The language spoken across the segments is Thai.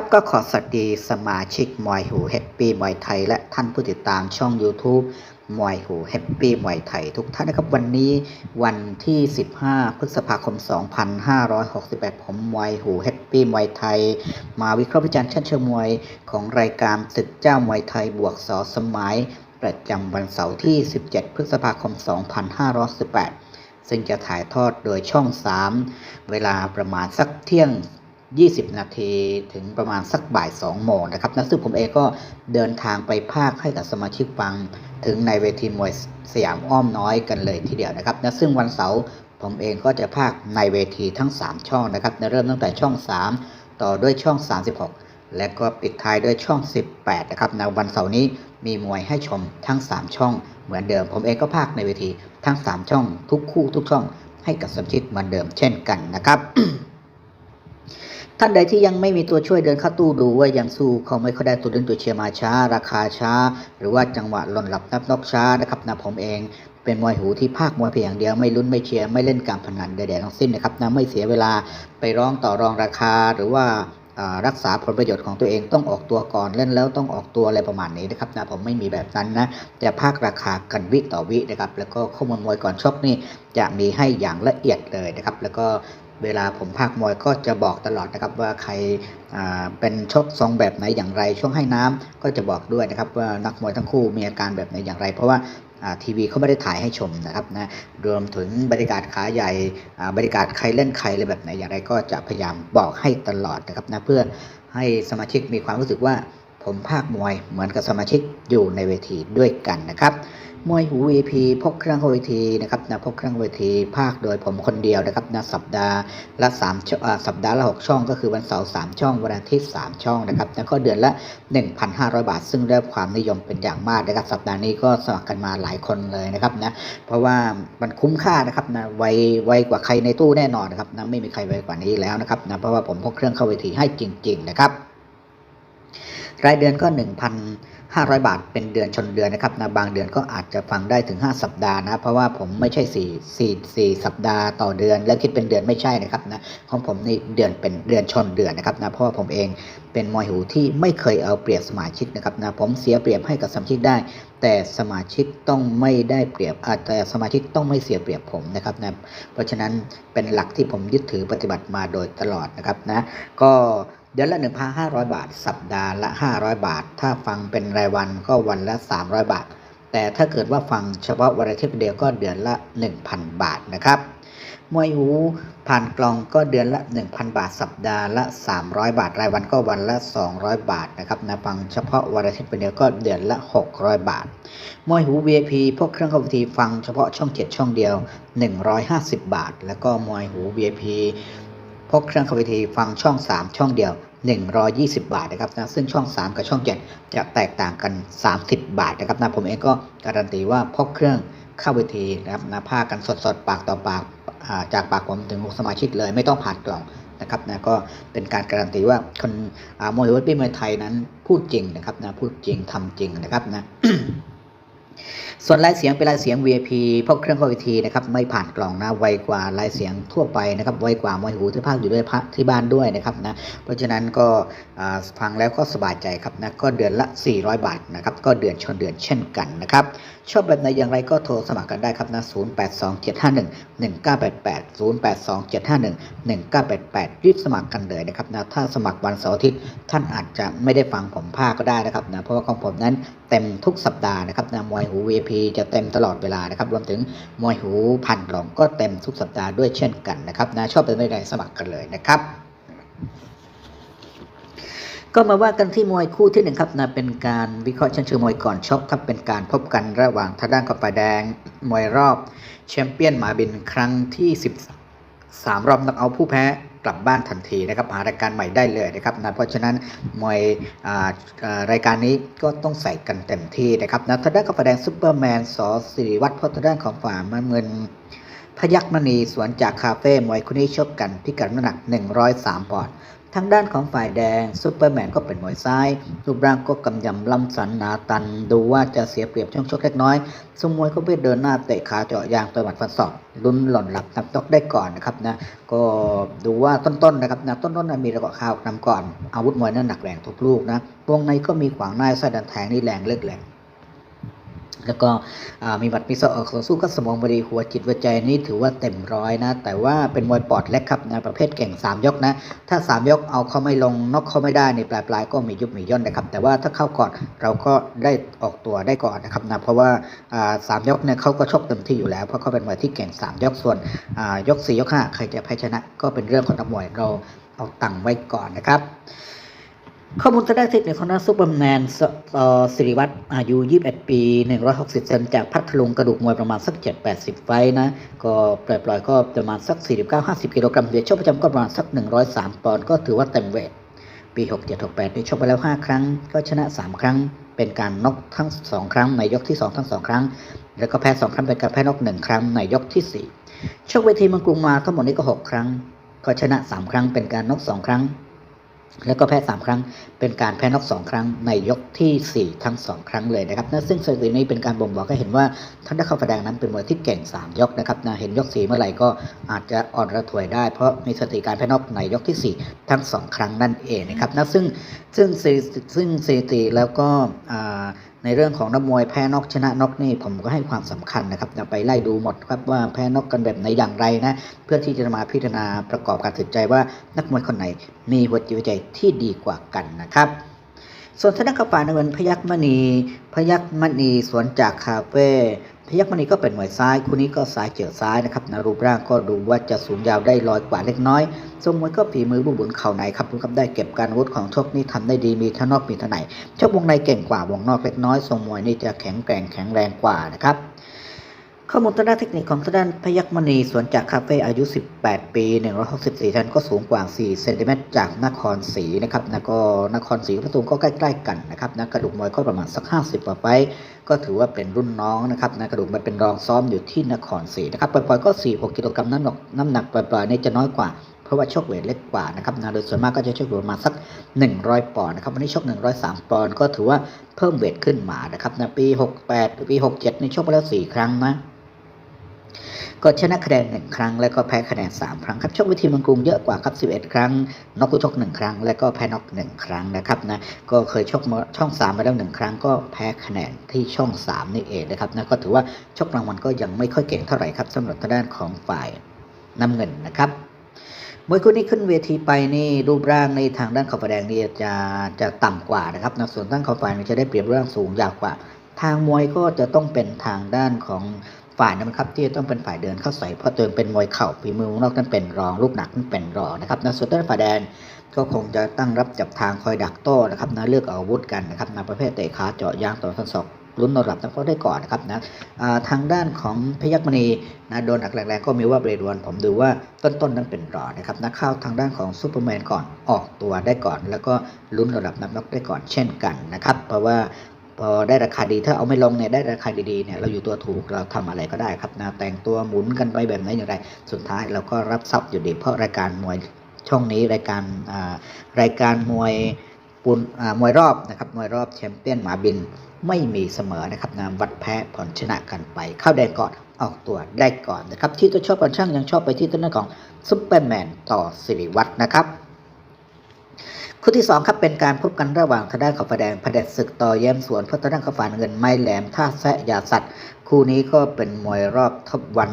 ครับก็ขอสวัสดีสมาชิกมวยหูแฮปปี้มวยไทย และท่านผู้ติดตามช่อง YouTube มวยหูแฮปปี้มวยไทยทุกท่านนะครับ วันนี้วันที่ 15 พฤษภาคม 2568 ผมมวยหูแฮปปี้มวยไทย มาวิเคราะห์วิจารณ์ชั้นเชิงมวยของรายการศึกเจ้ามวยไทยบวกสอสมัย ประจำวันเสาร์ที่ 17 พฤษภาคม 2518ซึ่งจะถ่ายทอดโดยช่อง 3 เวลาประมาณสักเที่ยง 20 นาทีถึงประมาณสักบ่าย2โมงนะครับนะซึ่งผมเองก็เดินทางไปภาคให้กับสมาชิกฟังถึงในเวทีมวยสยามอ้อมน้อยกันเลยทีเดียวนะครับนะซึ่งวันเสาร์ผมเองก็จะภาคในเวทีทั้ง 3 ช่องนะครับนะเริ่มตั้งแต่ช่อง 3 ต่อด้วยช่อง 36 และก็ปิดท้ายด้วยช่อง 18 นะครับในวันเสาร์นี้มีมวยให้ชมทั้ง 3 ช่อง เหมือนเดิม ผมเองก็ภาคในเวทีทั้ง 3 ช่อง ทุกคู่ทุกช่อง ให้กับสมาชิกเหมือนเดิมเช่นกันนะครับ ท่านใดที่ยังไม่มีตัวช่วยเดินเข้าตู้ดูว่ายังสู้เขาไม่ค่อยได้ตัวเดินตัวเชียร์มาช้า ราคาช้า หรือว่าจังหวะหล่นหลับนับนอกช้านะครับนะผมเองเป็นมวยหูที่ภาคมวยเพียงอย่างเดียวไม่ลุ้นไม่เชียร์ไม่เล่นการพนันใดๆทั้งสิ้นนะครับนะไม่เสียเวลาไปร้องต่อรองราคาหรือว่ารักษาผลประโยชน์ของตัวเองต้องออกตัวก่อนเล่นแล้วต้องออกตัวอะไรประมาณนี้นะครับนะผมไม่มีแบบนั้นนะแต่ภาคราคากันวิต่อวินะครับแล้วก็ข้อมูลมวยก่อนชกนี่จะมีให้อย่างละเอียดเลยนะครับ แล้วก็ เวลาผมภาคมวยก็จะบอกตลอดนะครับว่าใครเป็นชกทรงแบบไหนอย่างไร ช่วงให้น้ำก็จะบอกด้วยนะครับว่านักมวยทั้งคู่มีอาการแบบไหนอย่างไร เพราะว่าทีวีเขาไม่ได้ถ่ายให้ชมนะครับนะรวมถึงบรรยากาศขาใหญ่บรรยากาศใครเล่นใครอะไรแบบไหนอย่างไร ก็จะพยายามบอกให้ตลอดนะครับนะเพื่อให้สมาชิกมีความรู้สึกว่าผมภาคมวยเหมือนกับสมาชิกอยู่ในเวทีด้วยกันนะครับ มวยหู VP พกเครื่องเข้าเวทีนะครับนะพกเครื่องเวทีภาคโดยผมคนเดียวนะครับนะสัปดาห์ละ3ช่องสัปดาห์ละ6ช่อง ก็คือวันเสาร์3ช่องวันอาทิตย์3ช่องนะครับแล้วก็เดือนละ 1,500 บาท ซึ่งได้ความนิยมเป็นอย่างมากนะครับ สัปดาห์นี้ก็สมัครกันมาหลายคนเลยนะครับนะเพราะว่ามันคุ้มค่านะครับนะไวไวกว่าใครในตู้แน่นอนนะครับนะไม่มีใครไวกว่านี้แล้วนะครับนะเพราะว่าผมพกเครื่องเข้าเวทีให้จริง ๆ นะครับ รายเดือนก็ 500 บาทเป็นเดือนชนเดือนนะครับนะบางเดือนก็อาจจะฟังได้ถึง 5 สัปดาห์นะ เพราะว่าผมไม่ใช่4 4 4สัปดาห์ต่อเดือน แล้วคิดเป็นเดือนไม่ใช่นะครับนะของผมนี่เดือนเป็นเดือนชนเดือนนะครับนะเพราะว่าผมเองเป็นมวยหูที่ไม่เคยเอาเปรียบสมาชิกนะครับนะผมเสียเปรียบให้กับสมาชิกได้ แต่สมาชิกต้องไม่ได้เปรียบอาจแต่สมาชิกต้องไม่เสียเปรียบผมนะครับนะเพราะฉะนั้นเป็นหลักที่ผมยึดถือปฏิบัติมาโดยตลอดนะครับนะก็ ดือนละ 1,500 บาท สัปดาห์ละ 500 บาท ถ้าฟังเป็นรายวันก็วันละ 300 บาท แต่ถ้าเกิดว่าฟังเฉพาะวันอาทิตย์เดียวก็เดือนละ 1,000 บาทนะครับมวยหูผ่านกล่องก็เดือนละ 1,000 บาท สัปดาห์ละ 300 บาท รายวันก็วันละ 200 บาทนะครับนะฟังเฉพาะวันอาทิตย์เดียวก็เดือนละ 600 บาทมวยหู VIP พวกเครื่องคอมพิวเตอร์ฟังเฉพาะช่อง 7 ช่องเดียว 150 บาท แล้วก็มวยหู VIP พกเครื่องคอมพิวเตอร์ฟังช่อง 3 ช่องเดียว 120 บาทนะครับนะซึ่งช่อง 3 กับช่อง 7 จะแตกต่างกัน 30 บาทนะครับนะผมเองก็การันตีว่าพกเครื่องเข้าเวทีนะครับนะพากันสดๆ ปากต่อปากอ่าจากปากผมถึงสมาชิกเลยไม่ต้องผ่านกล่องนะครับนะก็เป็นการการันตีว่าคนอ่ามวยวัดปีมวยไทยนั้นพูดจริงนะครับนะพูดจริงทำจริงนะครับนะ ส่วนลายเสียงเป็นลายเสียง VIP พวกเครื่องเข้าเวทีนะครับไม่ผ่านกล่องนะไวกว่าลายเสียงทั่วไปนะครับไวกว่ามวยหูที่ภาคอยู่ด้วยที่บ้านด้วยนะครับนะเพราะฉะนั้นก็ฟังแล้วก็สบายใจครับนะก็เดือนละ 400 บาทนะครับก็เดือนชนเดือนเช่นกันนะครับ ชอบแบบไหนอย่างไรก็โทรสมัครกันได้ครับนะ082751 1988 082751 1988 รีบสมัครกันเลยนะครับนะถ้าสมัครวันเสาร์อาทิตย์ท่านอาจจะไม่ได้ฟังผมภาคก็ได้นะครับนะเพราะว่าของผมนั้นเต็มทุกสัปดาห์นะครับนะมวยหู VIP จะเต็มตลอดเวลานะครับรวมถึงมวยหูพันกล่องก็เต็มทุกสัปดาห์ด้วยเช่นกันนะครับนะชอบเป็นไม่ได้สมัครกันเลยนะครับ ก็มาว่ากันที่มวยคู่ที่หนึ่งครับนะเป็นการวิเคราะห์ชั้นเชิงมวยก่อนชกครับเป็นการพบกันระหว่างทางด้านกับฝ่ายแดง มวยรอบแชมเปี้ยนหมาบินครั้งที่ 13 รอบนักเอาผู้แพ้กลับบ้านทันทีนะครับหารายการใหม่ได้เลยนะครับนะเพราะฉะนั้นมวยรายการนี้ก็ต้องใส่กันเต็มที่นะครับนะทางด้านกับฝ่ายแดงซุปเปอร์แมนสอสิริวัฒน์เพราะทางด้านของฝ่ายน้ำเงินพยักมณีสวนจากคาเฟ่มวยคู่นี้ชกกันพิกัดน้ำหนัก 103ปอนด์ ทางด้านของฝ่ายแดงซูเปอร์แมนก็เป็นมวยซ้ายรูปร่างก็กำยำล่ำสันหนาตัน ดูว่าจะเสียเปรียบช่วงชกเล็กน้อยสมมวยก็ไปเดินหน้าเตะขาเจาะยางต่อยหมัดฟันศอกลุ้นหล่นหลับนับตอกได้ก่อนนะครับนะก็ดูว่าต้นๆนะครับนะต้นๆนะมีระเกาะข้าวนำก่อนอาวุธมวยนั้นหนักแรงทุกลูกนะวงในก็มีขวางหน้าไส้ดันแทงนี่แรงเลิกแรง แล้วก็มีบัตรมีสะออกสู้ก็สมองบดีหัวจิตหัวใจนี่ถือว่าเต็มร้อยนะ แต่ว่าเป็นมวยปอดเล็กครับนะประเภทเก่ง 3 ยกนะ ถ้า 3 ยกเอาเขาไม่ลงนอกเขาไม่ได้ในปลายปลายๆก็มียุบมีย่นนะครับ แต่ว่าถ้าเข้าก่อนเราก็ได้ออกตัวได้ก่อนนะครับนะเพราะว่าสามยกเนี่ยเขาก็ชกเต็มที่อยู่แล้วเพราะเขาเป็นมวยที่เก่ง 3 ยกส่วนอ่ยก4ยก5ใครจะแพ้ชนะ ก็เป็นเรื่องของนักมวยเราเอาตังค์ไว้ก่อนนะครับ ข้อมูลทางด้านเทคนิคของนักซุปเปอร์แมนสต่อสิริวัตรอายุ 21 ปี 160 เซนจากพัทลุงกระดูกมวยประมาณสัก 7-80 ไฟนะ ก็ปล่อยๆก็ประมาณสัก 49-50 กิโลกรัมเดียวชกประจำก็ประมาณสัก 103 ปอนด์ก็ถือว่าเต็มเวท ปี 67-68 นี่ชกไปแล้ว 5 ครั้ง ก็ชนะ 3 ครั้ง เป็นการน็อกทั้ง 2 ครั้ง ในยกที่ 2 ทั้ง 2 ครั้ง แล้วก็แพ้ 2 ครั้งเป็นการแพ้น็อก1ครั้งในยกที่ 4 ชกเวทีเมืองกรุงมาทั้งหมดนี้ก็ 6 ครั้ง ก็ชนะ 3 ครั้ง เป็นการน็อก2 ครั้ง แล้วก็แพ้3ครั้ง เป็นการแพ้น็อก2ครั้งในยกทีสี่ 4 ทั้ง 2 ครั้งเลยนะครับนะซึ่งสถิตินี้เป็นการบ่งบอกให้เห็นว่าท่านได้เข้าแสดงนั้นเป็นมวยที่เก่ง 3 ยกนะครับนะเห็นยก4เมื่อไหร่ก็อาจจะอ่อนระถวยได้ เพราะมีสถิติการแพ้น็อกในยกที่ 4 ทั้ง 2 ครั้งนั่นเองนะครับนะซึ่งซึ่งซึ่งสถิติแล้วก็อ่า ในเรื่องของนักมวยแพ้น็อกชนะน็อกนี่ผมก็ให้ความสำคัญนะครับจะไปไล่ดูหมดครับว่าแพ้น็อกกันแบบไหนอย่างไรนะ เพื่อที่จะมาพิจารณาประกอบการตัดสินใจว่านักมวยคนไหนมีหัวจิตหัวใจที่ดีกว่ากันนะครับส่วนทางด้ากระป่าในวันพยัคฆ์มณี พยัคฆ์มณีสวนจากคาเฟ่ พยัคฆ์มณีก็เป็นมวยซ้ายคู่นี้ก็ซ้ายเจอซ้ายนะครับนะรูปร่างก็ดูว่าจะสูงยาวได้ลอยกว่าเล็กน้อยทรงมวยก็ฝีมือบุบุนเข่าในครับรู้ครับได้เก็บการวุธของชกนี้ทำได้ดีมีทั้งนอกมีทั้งในชกวงในเก่งกว่าวงนอกเล็กน้อยทรงมวยนี่จะแข็งแกร่งแข็งแรงกว่านะครับ ข้อมูลทางด้านเทคนิคของทางด้านพยัคฆ์มณีสวนจากคาเฟ่อายุ 18 ปี 164ชั้นก็สูงกว่า 4 เซนติเมตรจากนครศรีนะครับนะก็นครศรีพัทลุงก็ใกล้ๆกันนะครับนะกระดูกมวยก็ประมาณสัก 50กว่าไฟต์ก็ถือว่าเป็นรุ่นน้องนะครับนะกระดูกมันเป็นรองซ้อมอยู่ที่นครศรีนะครับปล่อยๆก็ 4-6 กิโลกรัมน้ำหนักน้ำหนักปล่อยๆนี่จะน้อยกว่าเพราะว่าโชกเวทเล็กกว่านะครับนะโดยส่วนมากก็จะโชกอยู่ประมาณสัก 100 ปอนด์นะครับ วันนี้ชก103 ปอนด์ก็ถือว่าเพิ่มเวทขึ้นมานะครับนะปี 68 ปี 67นี่ชกไปแล้ว 4 ครั้งนะ ก็ชนะคะแนนหนึ่งครั้ง แล้วก็แพ้คะแนนสามครั้งครับชกวิธีมืองกรุงเยอะกว่าครับสิบเอ็ดครั้งน็อกคู่ชกหนึ่งครั้ง แล้วก็แพ้น็อกหนึ่งครั้งนะครับนะก็เคยชกช่องสามมาแล้วหนึ่งครั้ง ก็แพ้คะแนนที่ช่องสามนี่เองนะครับนะก็ถือว่าชกรางวัลก็ยังไม่ค่อยเก่งเท่าไหร่ครับสำหรับทางด้านของฝ่ายน้ำเงินนะครับมวยคู่นี้ขึ้นเวทีไปนี่รูปร่างในทางด้านขาวฟ้าแดงนี่จะจะต่ำกว่านะครับนะส่วนด้านขาวฟ้านี่จะได้เปรียบเรื่องสูงยาวกว่า ทางมวยก็จะต้องเป็นทางด้านของ ฝ่ายนะครับที่ต้องเป็นฝ่ายเดินเข้าใส่เพราะตัวเองเป็นมวยเข่าฝีมือวงนอกนั้นเป็นรองลูกหนักนั้นเป็นรองนะครับนะส่วนด้านฝ่ายแดงก็คงจะตั้งรับจับทางคอยดักโต้นะครับนะเลือกอาวุธกันนะครับนะประเภทเตะขาเจาะยางต่อทันศอกลุ้นนรับนักก็ได้ก่อนนะครับนะทางด้านของพยัคฆ์มณีนะโดนหนักแรงๆก็มีว่าเบรดวนผมดูว่าต้นๆนนั้นเป็นรองนะครับนะเข้าทางด้านของซูเปอร์แมนก่อนออกตัวได้ก่อน แล้วก็ลุ้นระดับนับน็อกได้ก่อนเช่นกันนะครับเพราะว่า พอได้ราคาดีถ้าเอาไม่ลงเนี่ยได้ราคาดีๆเนี่ยเราอยู่ตัวถูกเราทำอะไรก็ได้ครับนะแต่งตัวหมุนกันไปแบบไหนอย่างไร สุดท้ายเราก็รับทรัพย์อยู่ดีเพราะรายการมวยช่องนี้รายการอ่ารายการมวยปุนอ่ามวยรอบนะครับมวยรอบแชมเปี้ยนหมาบินไม่มีเสมอนะครับนะวัดแพ้ผลชนะกันไป เข้าแดงก่อนออกตัวได้ก่อนนะครับ ที่ตัวชอบกันช่างยังชอบไปที่ต้นของซุปเปอร์แมนต่อสิริวัฒนะครับ คู่ที่ 2 ครับเป็นการพบกันระหว่างทางด้านขาวฟ้าแดงพเด็จศึกต่อแย้มสวนเพื่อทางด้านขาวฟ้าเงินไม้แหลมท่าแซะยาสัตว์ คู่นี้ก็เป็นมวยรอบทบวัน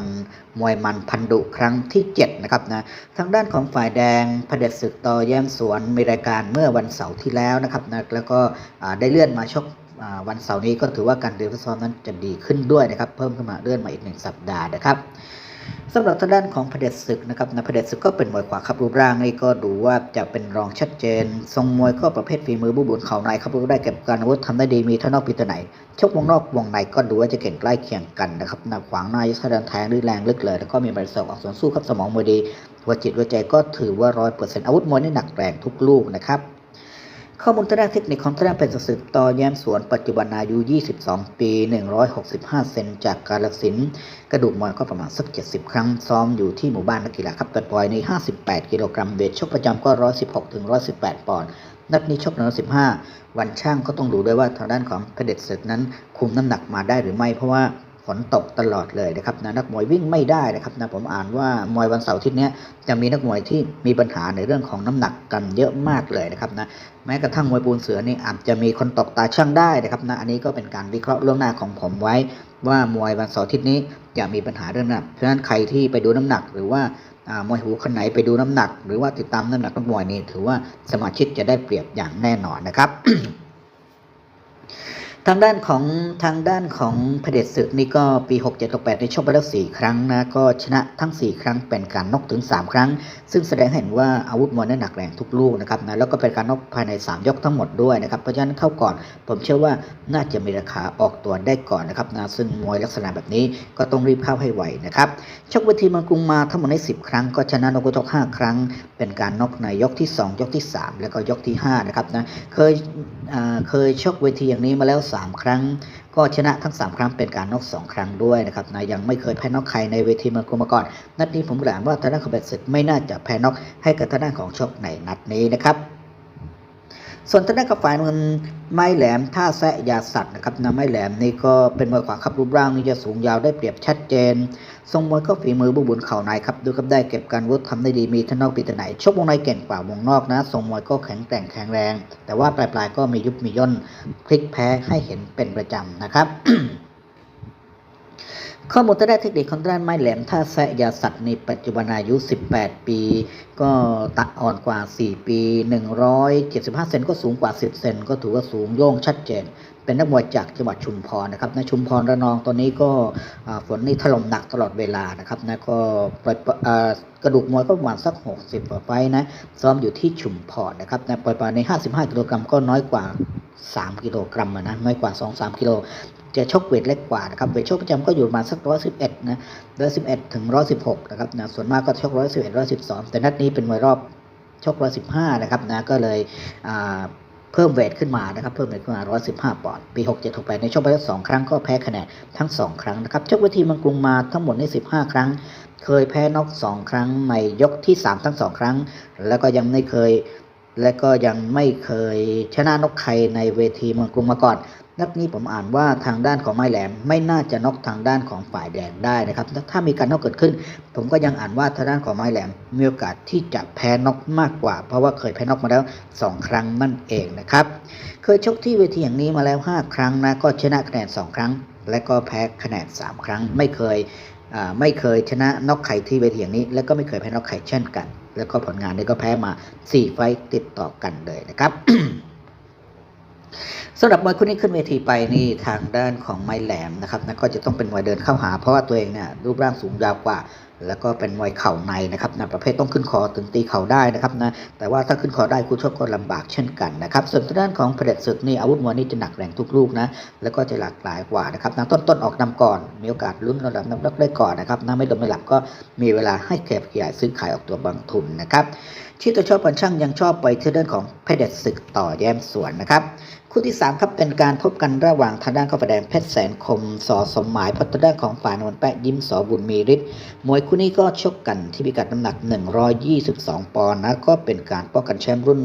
มวยมันพันดุครั้งที่ 7 นะครับนะทางด้านของฝ่ายแดงพเด็จศึกต่อแย้มสวนมีรายการเมื่อวันเสาร์ที่แล้วนะครับนะแล้วก็ได้เลื่อนมาชกวันเสาร์นี้ก็ถือว่าการเรียนซ้อมนั้นจะดีขึ้นด้วยนะครับ เพิ่มขึ้นมาเลื่อนมาอีกหนึ่งสัปดาห์นะครับ สำหรับทางด้านของพเด็จศึกนะครับนะพเด็จศึกก็เป็นมวยขวาครับรูปร่างนี่ก็ดูว่าจะเป็นรองชัดเจน ทรงมวยก็ประเภทฝีมือบุบุนเข่าในครับรู้ได้เก็บการอาวุธทำได้ดีมีทั้งนอกปีตไหนชกวงนอกวงในก็ดูว่าจะเก่งใกล้เคียงกันนะครับนักขวางหน้ายุทธเดินแทงด้วยแรงลึกเลย แล้วก็มีบริสอกออกสวนสู้ครับสมองมวยดีหัวจิตหัวใจก็ถือว่าร้อยเปอร์เซ็นต์อาวุธมวยนี่หนักแรงทุกลูกนะครับ ข้อมูลทางด้านเทคนิคของทางด้านเป็นศึกต่อแย้มสวนปัจจุบันอายุ 22 ปี 165 เซนจากกาลสินกระดูกมวยก็ประมาณสัก 70 ครั้ง ซ้อมอยู่ที่หมู่บ้านนักกีฬาครับปล่อยใน 58 กิโลกรัมเวทชกประจำก็ 116ถึง118 ปอนด์นัดนี้ชกใน115วันช่างก็ต้องดูด้วยว่าทางด้านของเผด็จศึกนั้นคุมน้ำหนักมาได้หรือไม่เพราะว่า ฝนตกตลอดเลยนะครับนะนักมวยวิ่งไม่ได้นะครับนะผมอ่านว่ามวยวันเสาร์ที่นี้จะมีนักมวยที่มีปัญหาในเรื่องของน้ำหนักกันเยอะมากเลยนะครับนะแม้กระทั่งมวยปูนเสือนี่อาจจะมีคนตกตาช่างได้นะครับนะอันนี้ก็เป็นการวิเคราะห์ล่วงหน้าของผมไว้ ว่ามวยวันเสาร์ทิตย์นี้จะมีปัญหาเรื่องน้ำหนักเพราะฉะนั้นใครที่ไปดูน้ำหนักหรือว่าอ่ามวยหูคนไหนไปดูน้ำหนัก หรือว่าติดตามน้ำหนักนักมวยนี่ถือว่าสมาชิกจะได้เปรียบอย่างแน่นอนนะครับ ทางด้านของทางด้านของเผด็จศึกนี่ก็ปี67 68ในชกไปแล้ว4ครั้งนะก็ชนะทั้ง 4 ครั้งเป็นการนอกถึง 3 ครั้ง ซึ่งแสดงให้เห็นว่าอาวุธมวยนั้นหนักแรงทุกลูกนะครับนะแล้วก็เป็นการนอกภายใน 3 ยกทั้งหมดด้วยนะครับเพราะฉะนั้นเข้าก่อนผมเชื่อว่าน่าจะมีราคาออกตัวได้ก่อนนะครับนะซึ่งมวยลักษณะแบบนี้ก็ต้องรีบเข้าให้ไวนะครับชกเวทีมืองกรุงมาทั้งหมดใน10 ครั้งก็ชนะนกกระจก5ครั้ง เป็นการนอกในยกที่ 2 ยกที่ 3 แล้วก็ยกที่5นะครับนะเคยเคยชกเวทีอย่างนี้มาแล้ว3 ครั้ง ก็ชนะทั้ง 3 ครั้งเป็นการนอก2 ครั้งด้วยนะครับนะยังไม่เคยแพ้นอกใครในเวทีเมืองกรมาก่อนนัดนี้ผมกล่าวว่าทางด้านของเบสเสร็จไม่น่าจะแพ้นอกให้กับทางด้านของชกในนัดนี้นะครับ ส่วนทางด้านกับฝ่ายมันไม้แหลมท่าแซะยาสัตว์นะครับนะไม้แหลมนี่ก็เป็นมวยขวาครับรูปร่างนี่จะสูงยาวได้เปรียบชัดเจน ทรงมวยก็ฝีมือบุบุญเข่าในครับดูครับได้เก็บการวุฒิทำได้ดีมีท่านนอกปีตไหนชกวงในเก่งกว่าวงนอกนะทรงมวยก็แข็งแกร่งแข็งแรง แต่ว่าปลายๆก็มียุบมีย่นพลิกแพ้ให้เห็นเป็นประจำนะครับ ข้อมูลทางด้านเทคนิคของด้านไม้แหลมท่าแซะยาสัตว์ในปัจจุบันอายุ 18 ปี ก็ตัดอ่อนกว่า 4 ปี 175 เซนก็สูงกว่า 10 เซนก็ถือว่าสูงโย่งชัดเจน เป็นนักมวยจากจังหวัดชุมพรนะครับในชุมพรระนองตอนนี้ก็ฝนนี่ถล่มหนักตลอดเวลานะครับนะก็ปล่อยอ่ากระดูกมวยก็ประมาณสัก 60กว่าไฟนะซ้อมอยู่ที่ชุมพรนะครับนะปล่อยปลาใน 55 กิโลกรัมก็น้อยกว่า 3 กิโลกรัมนะน้อยกว่า 2-3 กิโลจะชกเวทเล็กกว่านะครับเวทชกประจำก็อยู่ประมาณสักร้อยสิบเอ็ดนะร้อยสิบเอ็ดถึงร้อยสิบหกนะครับนะส่วนมากก็ชกร้อยสิบเอ็ดร้อยสิบสองแต่นัดนี้เป็นมวยรอบชกร้อยสิบห้านะครับนะก็เลยอ่า เพิ่มเวทขึ้นมานะครับ เพิ่มเวทขึ้นมา 115 ปอนด์ ปี 67-68 ในช่วงไปแล้วสองครั้งก็แพ้คะแนนทั้งสองครั้งนะครับชกเวทีมังกรุงมาทั้งหมดใน 15 ครั้ง เคยแพ้น็อกสองครั้งในยกที่สามทั้งสองครั้ง แล้วก็ยังไม่เคย และก็ยังไม่เคยชนะนกใครในเวทีเมืองกรุงมาก่อน นัดนี้ผมอ่านว่าทางด้านของไม้แหลม ไม่น่าจะนอกทางด้านของฝ่ายแดงได้นะครับ ถ้าถ้ามีการนอกเกิดขึ้น ผมก็ยังอ่านว่าทางด้านของไม้แหลมมีโอกาสที่จะแพ้นอกมากกว่า เพราะว่าเคยแพ้นอกมาแล้ว 2 ครั้งนั่นเองนะครับ เคยชกที่เวทีอย่างนี้มาแล้ว 5 ครั้งนะก็ชนะคะแนน 2 ครั้ง และก็แพ้คะแนน 3 ครั้ง ไม่เคยไม่เคยชนะนอกไข่ที่เวทีอย่างนี้ แล้วก็ไม่เคยแพ้นอกไข่เช่นกัน แล้วก็ผลงานนี้ก็แพ้มา 4 ไฟต์ติดต่อกันเลยนะครับ สำหรับมวยคู่นี้ขึ้นเวทีไปนี่ทางด้านของไม้แหลมนะครับนะก็จะต้องเป็นมวยเดินเข้าหาเพราะว่าตัวเองเนี่ยรูปร่างสูงยาวกว่า แล้วก็เป็นมวยเข่าในนะครับนะประเภทต้องขึ้นคอถึงตีเข่าได้นะครับนะแต่ว่าถ้าขึ้นคอได้คู่ชกก็ลำบากเช่นกันนะครับส่วนทางด้านของเผด็จศึกนี่อาวุธมวยนี่จะหนักแรงทุกลูกนะแล้วก็จะหลากหลายกว่านะครับนะต้นต้นออกนำก่อนมีโอกาสลุ้นระดับน้ำลักได้ก่อนนะครับนะไม่โดนไม่หลับก็มีเวลาให้แคบขยายซื้อขายออกตัวบางทุนนะครับที่ตัวชอบปันช่างยังชอบไปที่เรื่องของเพชรเด็ดศึกต่อแย้มสวนนะครับ คู่ที่ 3 ครับเป็นการพบกันระหว่างทางด้านข้าวแดงเพชรแสนคมสอสมหมายพัฒด้านของฝ่ายนวลแปะยิ้มสอบุญมีฤทธิ์มวยคู่นี้ก็ชกกันที่พิกัดน้ำหนัก 122 ปอนด์นะก็เป็นการป้องกันแชมป์รุ่น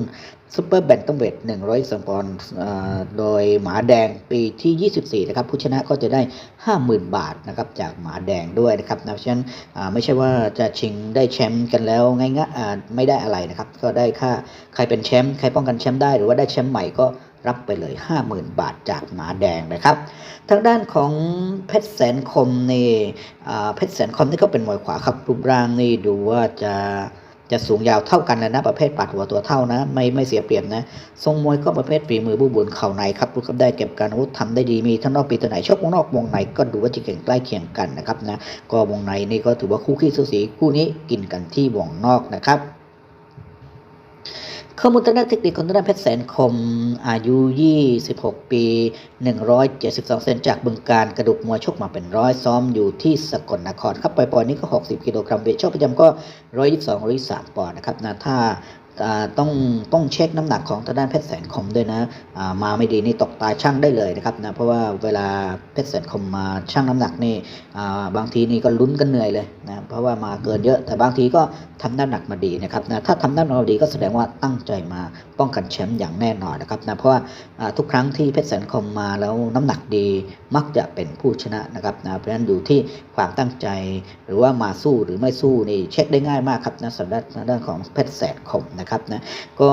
ซูเปอร์แบนตัมเวท122ปอนด์เอ่อโดยหมาแดงปีที่ 24 นะครับ ผู้ชนะก็จะได้ 50,000 บาทนะครับจากหมาแดงด้วยนะครับนะเพราะฉะนั้นไม่ใช่ว่าจะชิงได้แชมป์กันแล้วง่ายๆไม่ได้อะไรนะครับ ก็ได้ค่าใครเป็นแชมป์ใครป้องกันแชมป์ได้หรือว่าได้แชมป์ใหม่ก็ รับไปเลย 50,000 บาทจากหมาแดงนะครับ ทางด้านของเพชรแสนคมนี่เพชรแสนคมนี่ก็เป็นมวยขวาครับรูปร่างนี่ดูว่าจะจะสูงยาวเท่ากันเลยนะประเภทปัดหัวตัวเท่านะ ไม่ไม่เสียเปรียบนะทรงมวยก็ประเภทฝีมือบูบุญเข่าในครับรู้ครับได้เก็บการอาวุธทำได้ดีมีทั้งนอกปีตัวไหนชกวงนอกวงในก็ดูว่าจะเก่งใกล้เคียงกันนะครับนะก็วงในนี่ก็ถือว่าคู่ขี้สูสีคู่นี้กินกันที่วงนอกนะครับ ข้อมูลทางด้านเทคนิคของทางด้านเพชรแสนคม อายุ 26 ปี 172 เซนจากบึงการกระดูกมวยชกมาเป็นร้อยซ้อมอยู่ที่สกลนครครับปล่อยๆนี่ก็ 60 กิโลกรัมเวทชกประจำก็ 122 123ปอนด์นะครับนะถ้าท่า ต้องต้องเช็คน้ำหนักของทางด้านเพชรแสนคมด้วยนะมาไม่ดีนี่ตกตาช่างได้เลยนะครับนะเพราะว่าเวลาเพชรแสนคมมาช่างน้ำหนักนี่บางทีนี่ก็ลุ้นกันเหนื่อยเลยนะเพราะว่ามาเกินเยอะ แต่บางทีก็ทำน้ำหนักมาดีนะครับนะถ้าทำน้ำหนักมาดีก็แสดงว่าตั้งใจมาป้องกันแชมป์อย่างแน่นอนนะครับนะเพราะว่าทุกครั้งที่เพชรแสนคมมาแล้วน้ำหนักดีมักจะเป็นผู้ชนะนะครับนะเพราะฉะนั้นอยู่ที่ความตั้งใจหรือว่ามาสู้หรือไม่สู้นี่เช็คได้ง่ายมากครับนะสำหรับทางด้านของเพชรแสนคมนะครับนะก็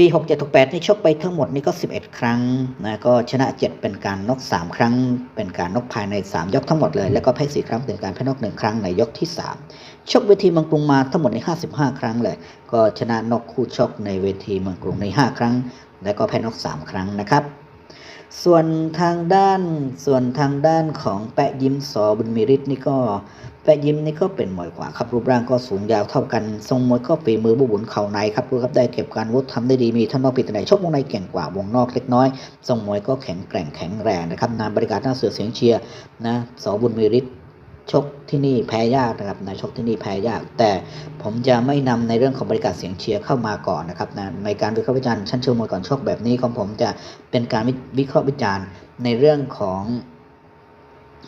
ปี 67 68นี่ชกไปทั้งหมดนี่ก็ 11 ครั้งนะก็ชนะ 7 เป็นการนก 3 ครั้ง เป็นการนกภายใน 3 ยกทั้งหมดเลย แล้วก็แพ้4ครั้งเป็นการแพ้นก 1 ครั้งในยกที่ 3 ชกเวทีเมืองกรุงมาทั้งหมดใน 55 ครั้งเลย ก็ชนะนกคู่ชกในเวทีเมืองกรุงใน 5 ครั้ง แล้วก็แพ้นก 3 ครั้งนะครับ ส่วนทางด้านส่วนทางด้านของแปะยิ้มสอบุญมีฤทธิ์นี่ก็ แปะยิ้มนี่ก็เป็นมวยขวาครับรูปร่างก็สูงยาวเท่ากัน ทรงมวยก็ฝีมือบุบุญเข่าในครับรู้ครับได้เก็บการวุฒิทำได้ดีมีท่านนอกปิดไหนชกวงในเก่งกว่าวงนอกเล็กน้อย ทรงมวยก็แข็งแกร่งแข็งแรงนะครับนามบริการหน้าเสือเสียงเชียร์นะสอบุญมีฤทธิ์ชกที่นี่แพ้ยากนะครับนะชกที่นี่แพ้ยาก แต่ผมจะไม่นำในเรื่องของบริการเสียงเชียร์เข้ามาก่อนนะครับนะในการวิเคราะห์วิจารณ์ชั้นเชิงมวยก่อนชกแบบนี้ของผมจะเป็นการวิเคราะห์วิจารณ์ในเรื่องของ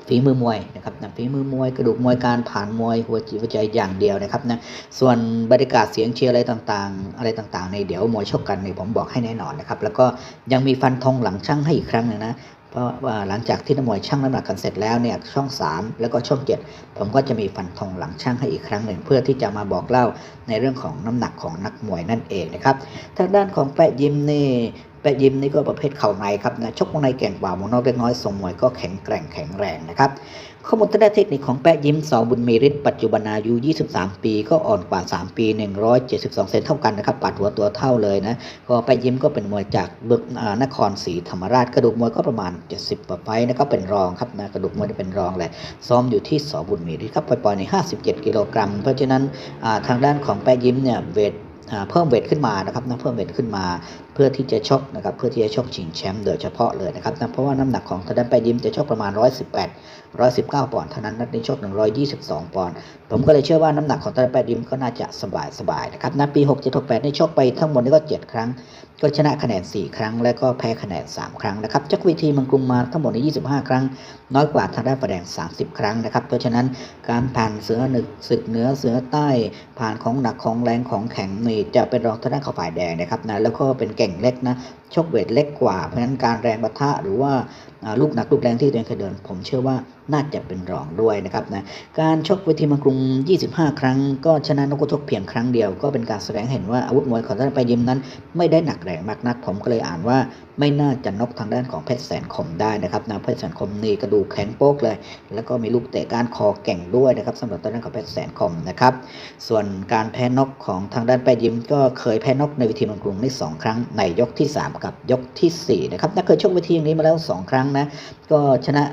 ฝีมือมวยนะครับนะฝีมือมวยกระดูกมวยการผ่านมวยหัวจิตหัวใจอย่างเดียวนะครับนะส่วนบรรยากาศเสียงเชียร์อะไรต่างๆ อะไรต่างๆ ในเดี๋ยวมวยชกกันในผมบอกให้แน่นอนนะครับแล้วก็ยังมีฟันธงหลังช่างให้อีกครั้งนึงนะเพราะว่าหลังจากที่นักมวยช่างน้ำหนักกันเสร็จแล้วเนี่ยช่อง 3 แล้วก็ช่อง 7 ผมก็จะมีฟันธงหลังช่างให้อีกครั้งหนึ่ง เพื่อที่จะมาบอกเล่าในเรื่องของน้ำหนักของนักมวยนั่นเองนะครับทางด้านของแปะยิมนี่ แปะยิมนี่ก็ประเภทเข่าในครับนะชกวงในเก่งกว่าวงนอกเล็กน้อยทรงมวยก็แข็งแกร่งแข็งแรงนะครับข้อมูลทางด้านเทคนิคของแปะยิมสอบุญมีฤทธิ์ปัจจุบันอายุ 23 ปี ก็อ่อนกว่า 3 ปี 172 เซนเท่ากันนะครับปัดหัวตัวเท่าเลยนะก็แปะยิมก็เป็นมวยจากเบืองอ่านครศรีธรรมราชกระดูกมวยก็ประมาณ 70กว่าไฟนะครับเป็นรองครับนะกระดูกมวยเป็นรองแหละซ้อมอยู่ที่สอบุญมีฤทธิ์ครับปล่อยๆใน 57 กิโลกรัมเพราะฉะนั้นทางด้านของแปะยิมเนี่ยเวท เพิ่มเวทขึ้นมานะครับนะเพิ่มเวทขึ้นมา เพื่อที่จะชกนะครับเพื่อที่จะชกชิงแชมป์โดยเฉพาะเลยนะครับนะเพราะว่าน้ำหนักของทางด้านไปยิมจะชกประมาณ 118 119 ปอนด์เท่านั้นนัดนี้ชก 122 ปอนด์ผมก็เลยเชื่อว่าน้ำหนักของทางด้านไปยิมก็น่าจะสบายสบายๆนะครับนะปี 67 68นี่ชกไปทั้งหมดนี่ก็ 7 ครั้ง ก็ชนะคะแนน 4 ครั้ง และก็แพ้คะแนน 3 ครั้งนะครับจากวิธีมังกรุงมาทั้งหมดใน 25 ครั้ง น้อยกว่าทางด้านประแดง 30 ครั้งนะครับ เพราะฉะนั้นการผ่านเสือหนึกศึกเหนือเสือใต้ผ่านของหนักของแรงของแข็งนี่จะเป็นรองทางด้านฝ่ายแดงนะครับนะแล้วก็เป็นเก่งเล็กนะ ชกเวทเล็กกว่า เพราะฉะนั้นการแรงปะทะหรือว่าลูกหนักลูกแรงที่ตัวเองเคยเดิน ผมเชื่อว่าน่าจะเป็นรองด้วยนะครับนะการชกเวทีมังกรุง 25 ครั้ง ก็ชนะนกกระทกเพียงครั้งเดียว ก็เป็นการแสดงเห็นว่าอาวุธมวยของทางด้านไปยิมนั้น ไม่ได้หนักแรงมากนัก ผมก็เลยอ่านว่าไม่น่าจะนกทางด้านของเพชรแสนคมได้นะครับนะเพชรแสนคมนี่กระดูกแข็งโป๊กเลย แล้วก็มีลูกเตะกานคอเก่งด้วยนะครับสำหรับทางด้านของเพชรแสนคมนะครับส่วนการแพ้นกของทางด้านไปยิมก็เคยแพ้นกในเวทีมืองกรุงได้สองครั้งในยกที่ 3กับยกทีสี่4นะครับน่าเคยชกเวทีอย่างนี้มาแล้ว 2 ครั้งนะ ก็ชนะ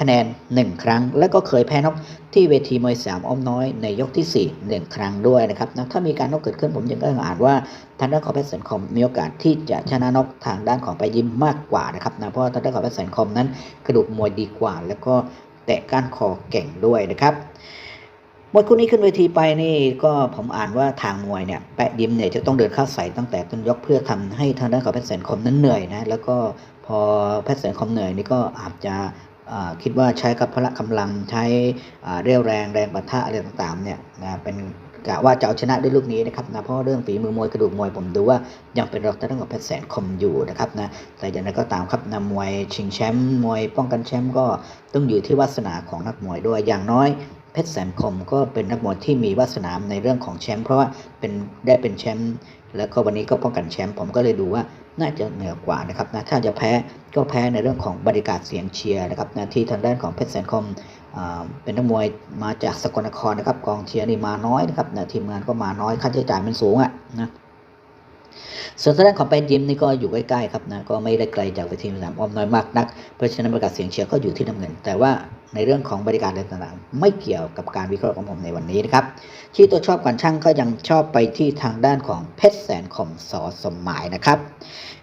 คะแนน 1 ครั้ง แล้วก็เคยแพ้นกที่เวทีมวยสามอ้อมน้อยในยกที่ 4 1 ครั้งด้วยนะครับนะถ้ามีการนกเกิดขึ้นผมยังก็อ่านว่าทางด้านของเพชรแสนคมมีโอกาสที่จะชนะนกทางด้านของไปยิมมากกว่านะครับนะเพราะทางด้านของเพชรแสนคมนั้นกระดูกมวยดีกว่า แล้วก็แตะก้านคอเก่งด้วยนะครับ มวยคู่นี้ขึ้นเวทีไปนี่ก็ผมอ่านว่าทางมวยเนี่ยแปะยิมเนี่ยจะต้องเดินเข้าใส่ตั้งแต่ต้นยกเพื่อทำให้ทางด้านของเพชรแสนคมนั้นเหนื่อยนะแล้วก็พอเพชรแสนคมเหนื่อยนี่ก็อาจจะคิดว่าใช้กับพละกำลังใช้เรี่ยวแรงแรงปะทะอะไรต่างๆเนี่ยนะเป็นกะว่าจะเอาชนะด้วยลูกนี้นะครับนะเพราะเรื่องฝีมือมวยกระดูกมวยผมดูว่ายังเป็นรองทางด้านของเพชรแสนคมอยู่นะครับนะแต่อย่างไรก็ตามครับนะมวยชิงแชมป์มวยป้องกันแชมป์ก็ต้องอยู่ที่วาสนาของนักมวยด้วยอย่างน้อย เพชรแสนคมก็เป็นนักมวยที่มีวาสนาในเรื่องของแชมป์เพราะว่าเป็นได้เป็นแชมป์แล้วก็วันนี้ก็ป้องกันแชมป์ผมก็เลยดูว่าน่าจะเหนือกว่านะครับนะถ้าจะแพ้ก็แพ้ในเรื่องของบรรยากาศเสียงเชียร์นะครับนะที่ทางด้านของเพชรแสนคมอ่าเป็นนักมวยมาจากสกลนครนะครับกองเชียร์นี่มาน้อยนะครับนะทีมงานก็มาน้อยค่าใช้จ่ายมันสูงอะนะ ส่วนทางด้านของแปนยิมนี่ก็อยู่ใกล้ๆครับนะก็ไม่ได้ไกลจากเวทีสนามอ้อมน้อยมากนัก เพราะฉะนั้นบรรยากาศเสียงเชียร์ก็อยู่ที่น้ำเงิน แต่ว่าในเรื่องของบริการต่างๆ ไม่เกี่ยวกับการวิเคราะห์ของผมในวันนี้นะครับที่ตัวชอบกันช่างก็ยังชอบไปที่ทางด้านของเพชรแสนคมสอสมหมายนะครับ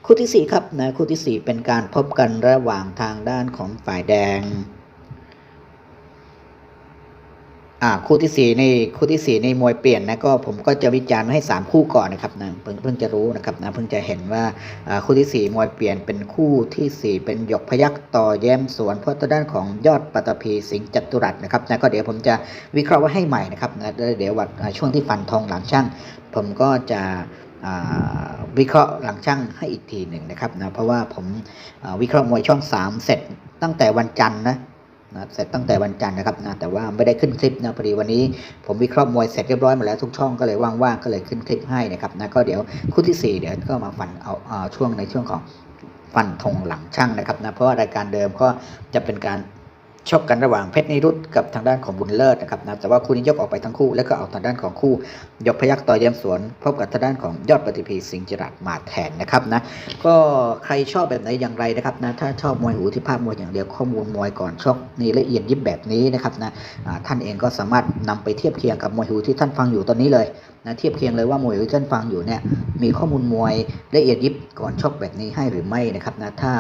คู่ที่สี่ครับนะคู่ที่สี่เป็นการพบกันระหว่างทางด้านของฝ่ายแดง อ่าคู่ที่สี่ในคู่ที่สี่ในมวยเปลี่ยนนะก็ผมก็จะวิจารณ์ให้สามคู่ก่อนนะครับนะเพิ่งเพิ่งจะรู้นะครับนะเพิ่งจะเห็นว่าอ่าคู่ที่สี่มวยเปลี่ยนเป็นคู่ที่สี่เป็นหยกพยักต่อแย้มสวนเพราะทางด้านของยอดปัตภีสิงห์จัตุรัสนะครับนะก็เดี๋ยวผมจะวิเคราะห์ไว้ให้ใหม่นะครับนะเดี๋ยววันอ่าช่วงที่ฟันทองหลังช่าง ผมก็จะวิเคราะห์หลังช่างให้อีกทีหนึ่งนะครับนะเพราะว่าผมวิเคราะห์มวยช่อง 3 เสร็จตั้งแต่วันจันทร์นะ นะเสร็จตั้งแต่วันจันทร์นะครับนะแต่ว่าไม่ได้ขึ้นคลิปนะพอดีวันนี้ผมวิเคราะห์มวยเสร็จเรียบร้อยหมดแล้วทุกช่องก็เลยว่างๆก็เลยขึ้นคลิปให้นะครับนะก็เดี๋ยวคู่ที่ 4 เดี๋ยวก็มาฟันเอาเอาช่วงในช่วงของฟันธงหลังช่างนะครับนะเพราะว่ารายการเดิมก็จะเป็นการ ชกกันระหว่างเพชรนิรุตกับทางด้านของบุญเลิศนะครับนะแต่ว่าคู่นี้ยกออกไปทั้งคู่ แล้วก็เอาทางด้านของคู่ ยกพยักต่อเยี่ยมสวน พบกับทางด้านของยอดปฏิพีสิงห์จรัสมาแทนนะครับนะก็ใครชอบแบบไหนอย่างไรนะครับนะถ้าชอบมวยหูที่ภาพมวยอย่างเดียวข้อมูลมวยก่อนชกนี่ละเอียดยิบแบบนี้นะครับนะท่านเองก็สามารถนำไปเทียบเคียงกับมวยหูที่ท่านฟังอยู่ตอนนี้เลยนะเทียบเคียงเลยว่ามวยหูที่ท่านฟังอยู่เนี่ยมีข้อมูลมวยละเอียดยิบก่อนชกแบบนี้ให้หรือไม่นะครับนะถ้า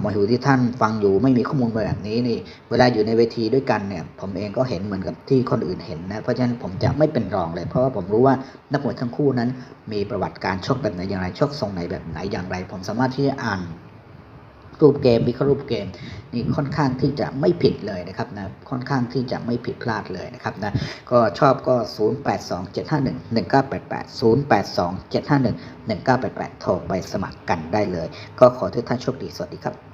หมวยหูที่ท่านฟังอยู่ไม่มีข้อมูลแบบนี้นี่เวลาอยู่ในเวทีด้วยกันเนี่ยผมเองก็เห็นเหมือนกับที่คนอื่นเห็นนะเพราะฉะนั้นผมจะไม่เป็นรองเลย เพราะว่าผมรู้ว่านักมวยทั้งคู่นั้น มีประวัติการชกแบบไหนอย่างไรชกทรงไหนแบบไหนอย่างไร ผมสามารถที่จะอ่าน รูปเกมวิเคราะห์รูปเกมนี่ค่อนข้างที่จะไม่ผิดเลยนะครับนะค่อนข้างที่จะไม่ผิดพลาดเลยนะครับนะก็ชอบก็ 0 8 2 7 5 1 1 9 8 8 0 8 2 7 5 1 1 9 8 8 โทรไปสมัครกันได้เลย ก็ขอทุกท่านโชคดีสวัสดีครับ